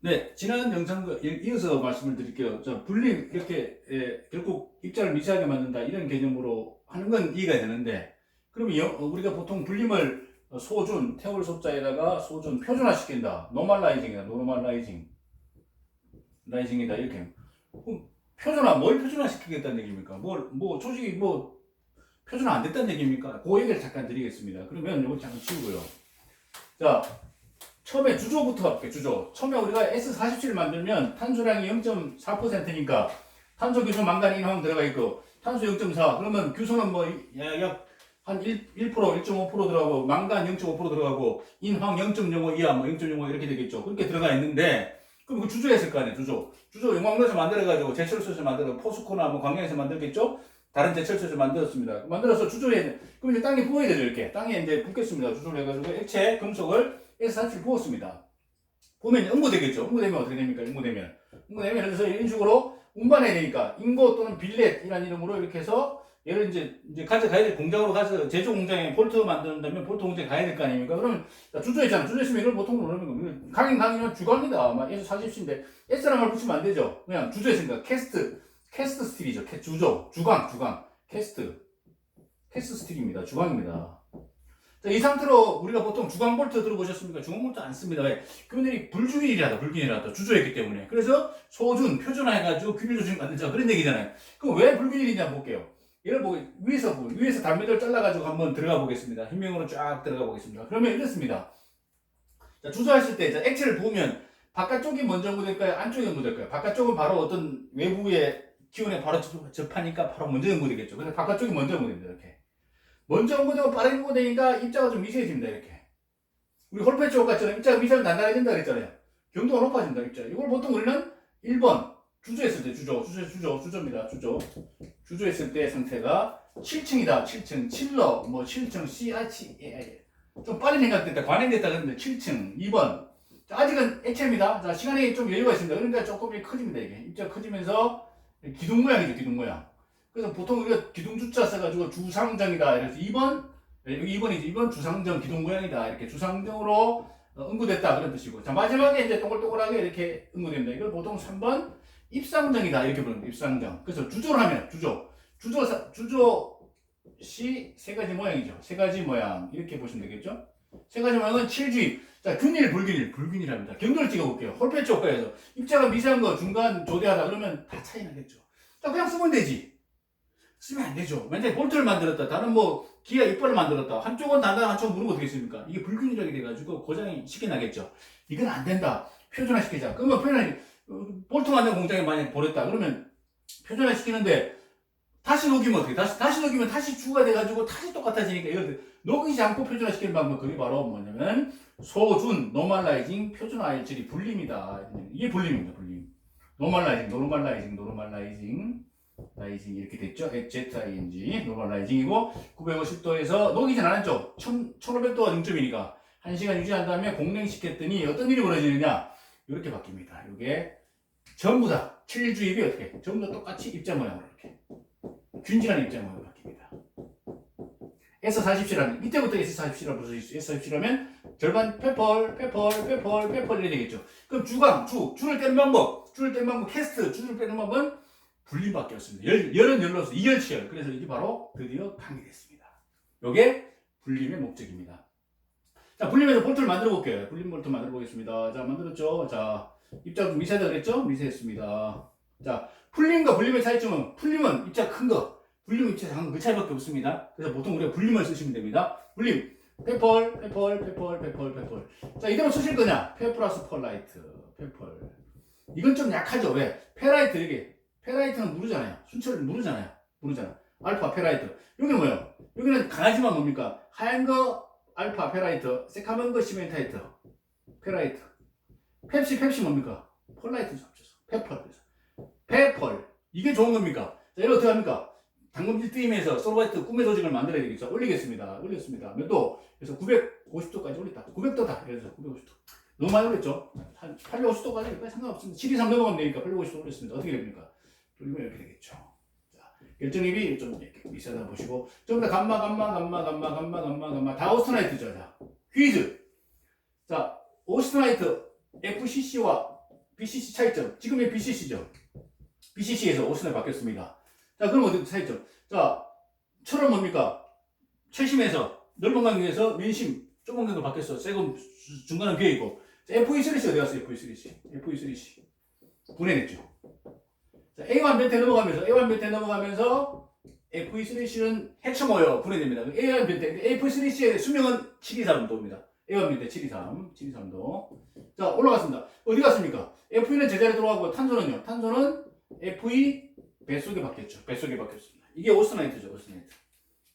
네, 지난 영상과 이- 이어서 말씀을 드릴게요. 자, 분림, 이렇게, 예, 결국 입자를 미세하게 만든다, 이런 개념으로 하는 건 이해가 되는데, 그러면 여- 어, 우리가 보통 분림을 어, 소준, 태울 소자에다가 소준 표준화 시킨다. 노멀라이징이다, 노멀라이징. 라이징이다, 이렇게. 그럼 표준화, 뭘 표준화 시키겠다는 얘기입니까? 뭘, 뭐, 조직이 뭐, 표준화 안 됐다는 얘기입니까? 그 얘기를 잠깐 드리겠습니다. 그러면 이거 잠깐 치우고요. 자, 처음에 주조부터 할게요, 주조. 처음에 우리가 S47을 만들면 탄소량이 0.4%니까 탄소 규소 망간 인황 들어가 있고 탄소 0.4 그러면 규소는 뭐 뭐약 한 1, 1% 1.5% 들어가고 망간 0.5% 들어가고 인황 0.05 이하 뭐 0.05 이렇게 되겠죠. 그렇게 들어가 있는데 그럼 그 주조 했을 거 아니에요, 주조. 주조 용광로에서 만들어가지고 제철소에서 만들어 포스코나 뭐 광양에서 만들겠죠. 다른 제철소에서 만들었습니다. 만들어서 주조해. 그럼 이제 땅에 부어야 되죠, 이렇게. 땅에 이제 붓겠습니다. 주조를 해가지고 액체 금속을 S47 부었습니다. 보면 응고 되겠죠. 응고 되면 어떻게 됩니까? 응고 되면. 응고 되면 그래서 이런 식으로 운반해야 되니까 인고 또는 빌렛이라는 이름으로 이렇게 해서 얘를 이제 이제 가져가야 될 공장으로 가서 제조 공장에 볼트 만든다면 볼트 공장에 가야 될 거 아닙니까? 그러면 자, 주조했잖아. 주조했으면 이걸 보통 누르는 거. 강인 강이면 주강이다. 막 S 40인데 S라는 걸 붙이면 안 되죠. 그냥 주조했으니까 캐스트 캐스트 스틸이죠. 캐, 주조 주강 주강 캐스트 캐스트 스틸입니다. 주강입니다. 자, 이 상태로 우리가 보통 주광 볼트 들어보셨습니까? 주광 볼트 안 씁니다. 왜? 그분들이 불균일이라다, 불균일이라다. 주조했기 때문에. 그래서 소준, 표준화해가지고 균일 조직 만들자. 그런 얘기잖아요. 그럼 왜 불균일이냐 볼게요. 얘를 보고, 위에서, 보- 위에서 단면을 잘라가지고 한번 들어가 보겠습니다. 흰명으로 쫙 들어가 보겠습니다. 그러면 이렇습니다. 자, 주조했을 때, 자, 액체를 부으면 바깥쪽이 먼저 응고될까요? 안쪽이 응고될까요? 바깥쪽은 바로 어떤 외부의 기온에 바로 접- 접하니까 바로 먼저 응고되겠죠. 그래서 바깥쪽이 먼저 응고됩니다. 이렇게. 먼저 응고되고 빠르게 응고되니까 입자가 좀 미세해집니다. 이렇게. 우리 쪽 같처럼 입자가 미세하면 단단해진다 그랬잖아요. 경도가 높아진다, 입자. 이걸 보통 우리는 1번, 주조했을 때, 주조, 주조, 주조, 주조입니다. 주조. 주조했을 때 상태가 7층이다, 7층. 7러, 뭐 7층, CH, 예, 예. 좀 빨리 생각됐다, 관행됐다 그러는데 7층, 2번. 자, 아직은 액체입니다. 자, 시간이 좀 여유가 있습니다. 그러니까 조금 커집니다, 이게. 입자가 커지면서 기둥 모양이죠, 기둥 모양. 그래서 보통 우리가 기둥주자 써가지고 주상정이다. 이래서 2번, 여기 2번이지. 2번 주상정 기둥 모양이다. 이렇게 주상정으로 어, 응고됐다. 그런 뜻이고. 자, 마지막에 이제 동글동글하게 이렇게 응고됩니다. 이걸 보통 3번 입상정이다. 이렇게 부릅니다. 입상정. 그래서 주조를 하면, 주조. 주조, 주조 시 세 가지 모양이죠. 세 가지 모양. 이렇게 보시면 되겠죠? 세 가지 모양은 7주입. 자, 균일, 불균일, 불균일합니다. 경도를 찍어볼게요. 홀페 쪽가에서 입자가 미세한 거 중간 조대하다 그러면 다 차이 나겠죠. 자, 그냥 쓰면 되지. 쓰면 안 되죠. 만약에 볼트를 만들었다. 다른 뭐 기아 이빨을 만들었다. 한쪽은 단단, 한쪽은 무르고 되겠습니까? 이게 불균일하게 돼가지고 고장이 쉽게 나겠죠. 이건 안 된다. 표준화 시키자. 그러면 표준화, 어, 볼트 만드는 공장에 만약에 보냈다. 그러면 표준화 시키는데 다시 녹이면 어떻게? 다시, 다시 녹이면 다시 주가 돼가지고 다시 똑같아지니까 이걸 녹이지 않고 표준화 시키는 방법. 그게 바로 뭐냐면 소준, 노멀라이징, 표준화의 질이 분림이다. 이게 분림입니다. 분림. 노멀라이징, 노멀라이징, 노멀라이징. 라이징 이렇게 됐죠? ZING 노멀 라이징이고 950도에서 녹이진 않았죠? 1500도가 중점이니까 1시간 유지한 다음에 공냉시켰더니 어떤 일이 벌어지느냐 이렇게 바뀝니다. 이게 전부 다 7주 입이 어떻게 전부 다 똑같이 입자 모양으로 이렇게 균질한 입자 모양으로 바뀝니다. S47 하면 이때부터 S47이라고 부를 수 있어요. S47하면 절반 페펄, 페펄, 페펄, 페펄 이렇게 되겠죠. 그럼 주강, 주, 줄을 떼는 방법, 줄을 떼는 방법, 캐스트, 줄을 빼는 방법은 분림밖에 없습니다. 열, 열은 열로서 이열치열. 그래서 이게 바로 드디어 강이 됐습니다. 요게 분림의 목적입니다. 자, 분림에서 볼트를 만들어 볼게요. 분림 볼트 만들어 보겠습니다. 자, 만들었죠? 자, 입자 좀 미세하다 그랬죠? 미세했습니다. 자, 풀림과 분림의 차이점은 풀림은 입자 큰 거, 분림 입자 작은 거그 차이밖에 없습니다. 그래서 보통 우리가 분림을 쓰시면 됩니다. 분림, 페펄, 페펄, 페펄, 페펄, 페펄. 자, 이대로 쓰실 거냐? 페 플러스 펄라이트, 페펄. 이건 좀 약하죠? 왜? 페라이트 이게 페라이트는 누르잖아요. 순철을 누르잖아요. 누르잖아. 알파 페라이트. 여기는 뭐예요? 여기는 강하지만 뭡니까? 하얀 거 알파 페라이트, 새카만 거 시멘타이트, 페라이트. 펩시 펩시 뭡니까? 펄라이트 합쳐서 페펄. 페펄. 이게 좋은 겁니까? 자, 이거 어떻게 합니까? 당금질 뜨임에서 솔바이트 꿈의 조직을 만들어야 되겠죠. 올리겠습니다. 올렸습니다. 몇 도? 그래서 950도까지 올렸다. 900도다. 그래서 950도. 너무 많이 올렸죠? 한 850도까지 상관없습니다. 723 넘어가면 되니까 850도 올렸습니다. 어떻게 됩니까? 돌리면 이렇게 되겠죠. 자, 결정입이 좀 이렇게 미세하다 보시고, 좀 더 감마, 감마, 감마, 감마, 감마, 감마, 감마, 다 오스트라이트죠. 자, 퀴즈. 자, 오스트라이트 FCC와 BCC 차이점. 지금의 BCC죠. BCC에서 오스널 바뀌었습니다. 자, 그럼 어디 차이점? 자, 철은 뭡니까? 최심에서 넓은 강에서 민심 좁은 강으로 바뀌었어. 세금 주- 중간은 비어 있고. FE3C 어디 갔어? FE3C. FE3C. 분해됐죠. 자, A1 변태 넘어가면서 A1 변태 넘어가면서 FE3C는 해쳐모여 분해됩니다. A1 변태 FE3C의 수명은 723도입니다. A1 변태 723, 723도. 자, 올라갔습니다. 어디 갔습니까? FE는 제자리에 들어가고 탄소는요. 탄소는 FE 뱃속에 바뀌었죠. 뱃속에 바뀌었습니다. 이게 오스나이트죠. 오스나이트.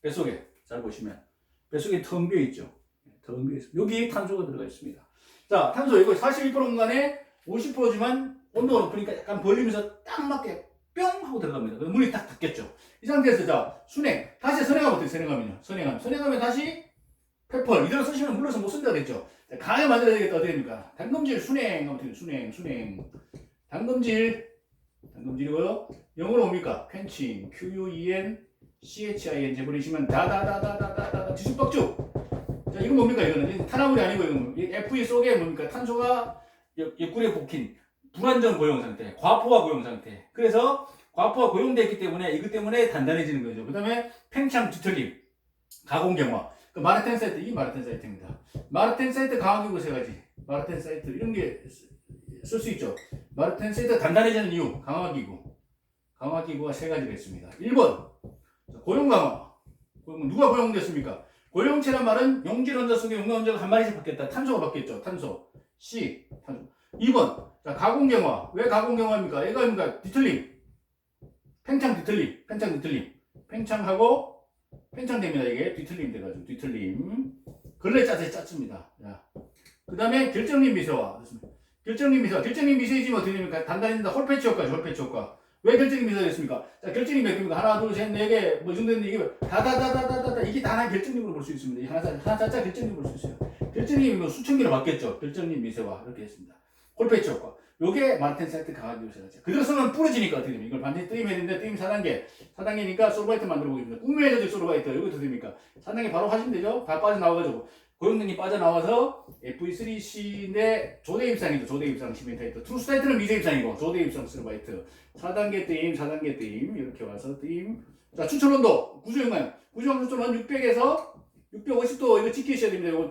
뱃속에 잘 보시면 뱃속에 텅 비어 있죠. 텅 비어 있습니다. 여기 탄소가 들어가 있습니다. 자, 탄소 이거 41% 공간에 50%지만 온도가 높으니까 약간 벌리면서 딱 맞게 뿅 하고 들어갑니다. 그럼 문이 딱 닫겠죠. 이 상태에서 자 순행 다시 선행하면 어떻게 선행하면요? 선행하면 선행하면 다시 페펄 이대로 쓰시면 물러서 못 쓴다고 했죠. 자, 강하게 만들어야 되겠다 어떻게 됩니까? 당금질 순행 하면 돼요? 순행 순행 당금질 당금질이고요. 영어로 뭡니까? 퀸칭 Q U E N C H I N 제보내시면 다다다다다다다 뒤죽박죽 자 이건 뭡니까 이거는 탄화물이 아니고 이건 이 FE 속에 뭡니까 탄소가 옆- 옆구리에 복힌 불안정 고용 상태, 과포화 고용 상태. 그래서 과포화 고용되어 있기 때문에 이것 때문에 단단해지는 거죠. 그 다음에 팽창 뒤틀림, 가공 경화. 그 마르텐 사이트, 이 마르텐 사이트입니다. 마르텐 사이트 강화기구 세 가지. 마르텐 사이트 이런 게 쓸 수 있죠. 마르텐 사이트 단단해지는 이유, 강화기구. 강화기구가 세 가지가 있습니다. 1번, 고용 강화. 누가 고용됐습니까? 고용체란 말은 용질 원자 속에 용광 원자가 한 마리씩 바뀌었다. 탄소가 바뀌었죠. 탄소. C. 탄소. 2번, 자, 가공경화. 왜 가공경화입니까? 얘가 뭡니까? 뒤틀림. 팽창 뒤틀림. 팽창 뒤틀림. 팽창하고, 팽창됩니다. 이게 뒤틀림 돼가지고, 뒤틀림. 근래 짜세 짰습니다. 자. 그 다음에 결정림 미세화. 결정림 미세화. 결정림 미세해지면 어떻게 됩니까? 단단해진다. 홀패치 효과죠, 홀패치 효과. 왜 결정림 미세가 됐습니까? 자, 결정림 몇 개입니까? 하나, 둘, 셋, 네 개, 뭐, 이 정도 되는데 이게 다다다다다다다. 이게 다 하나의 결정림으로 볼 수 있습니다. 이 하나, 하나 짜짜 결정림 볼수 있어요. 결정림이 뭐 수천 개로 바뀌었죠. 결정림 미세화. 이렇게 했습니다. 홀패치 효과. 요게 마르텐 사이트 강하기 요새가죠. 그대로 쓰면 부러지니까 어떻게 됩니까? 이걸 반드시 뜨임해야 되는데 뜨임 4단계. 4단계니까 소르바이트 만들어 보겠습니다. 꿈의 조직 소르바이트. 여기 어떻게 됩니까? 4단계 바로 하시면 되죠? 다 빠져나와가지고. 고용능이 빠져나와서 FE3C인데 조대 입상이죠. 조대 입상 시멘타이트. 투스타이트는 미세 입상이고 조대 입상 소르바이트. 4단계 뜨임, 4단계 뜨임. 이렇게 와서 뜨임. 자, 추천 온도. 구조용량. 구조용 추천은 600에서 650도 이거 지키셔야 됩니다. 이거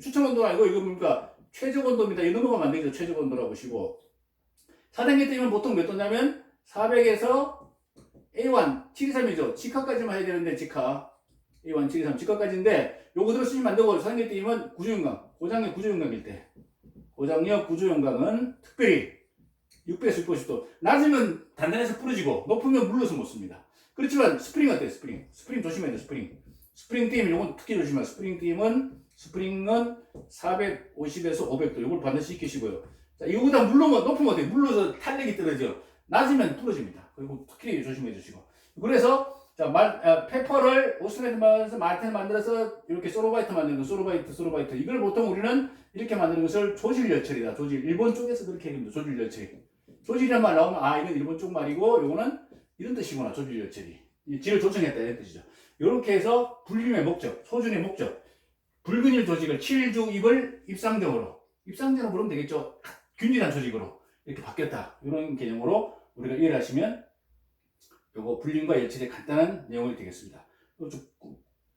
추천 온도 아니고 이거 뭡니까? 최적 온도입니다. 이 넘어가면 안 되죠. 최적 온도라고 보시고. 4단계 때면 보통 몇 도냐면 400에서 A1 723이죠. 직하까지만 해야 되는데 직하. A1 723 직하까지인데 요거 들어 쓰시면 안 되고 4단계 때면 구조용광. 고장력 구조용광일 때. 고장력 구조용광은 특별히 600에서 650도. 낮으면 단단해서 부러지고 높으면 물러서 못 씁니다. 그렇지만 스프링 어때요? 스프링. 스프링 조심해야 돼요. 스프링. 스프링 띠임 요건 특히 조심하세요. 스프링 띠임은 스프링은 450에서 500도 이걸 반드시 익히시고요. 자, 이거보다 물르면 높으면 어때요? 물러서 탄력이 떨어져. 낮으면 부러집니다. 그리고 특히 조심해 주시고. 그래서 자, 말, 아, 페퍼를 오스메트 만들어서 마틴 만들어서 이렇게 소로바이트 만드는 거, 소로바이트, 소로바이트. 이걸 보통 우리는 이렇게 만드는 것을 조질 열처리다. 조질. 일본 쪽에서 그렇게 얘기합니다. 조질 열처리. 조질이란 말 나오면 아, 이건 일본 쪽 말이고 요거는 이런 뜻이구나. 조질 열처리. 이 질을 조정했다 이런 뜻이죠. 이렇게 해서 불림의 목적, 소준의 목적. 붉은 일 조직을 7주 입을 입상적으로 입상적으로 부르면 되겠죠. 균일한 조직으로 이렇게 바뀌었다. 이런 개념으로 우리가 이해를 하시면 요거 불림과 열체의 간단한 내용이 되겠습니다. 좀,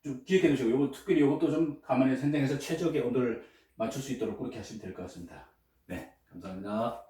좀 기억해 두시고 요거 특별히 요것도 좀 감안해서 선정해서 최적의 온도를 맞출 수 있도록 그렇게 하시면 될 것 같습니다. 네, 감사합니다.